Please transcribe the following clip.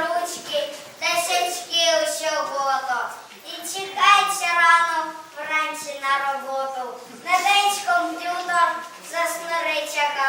ручки, тисячки усього то. І чекається рано вранці на роботу. На день комп'ютер засмири чага.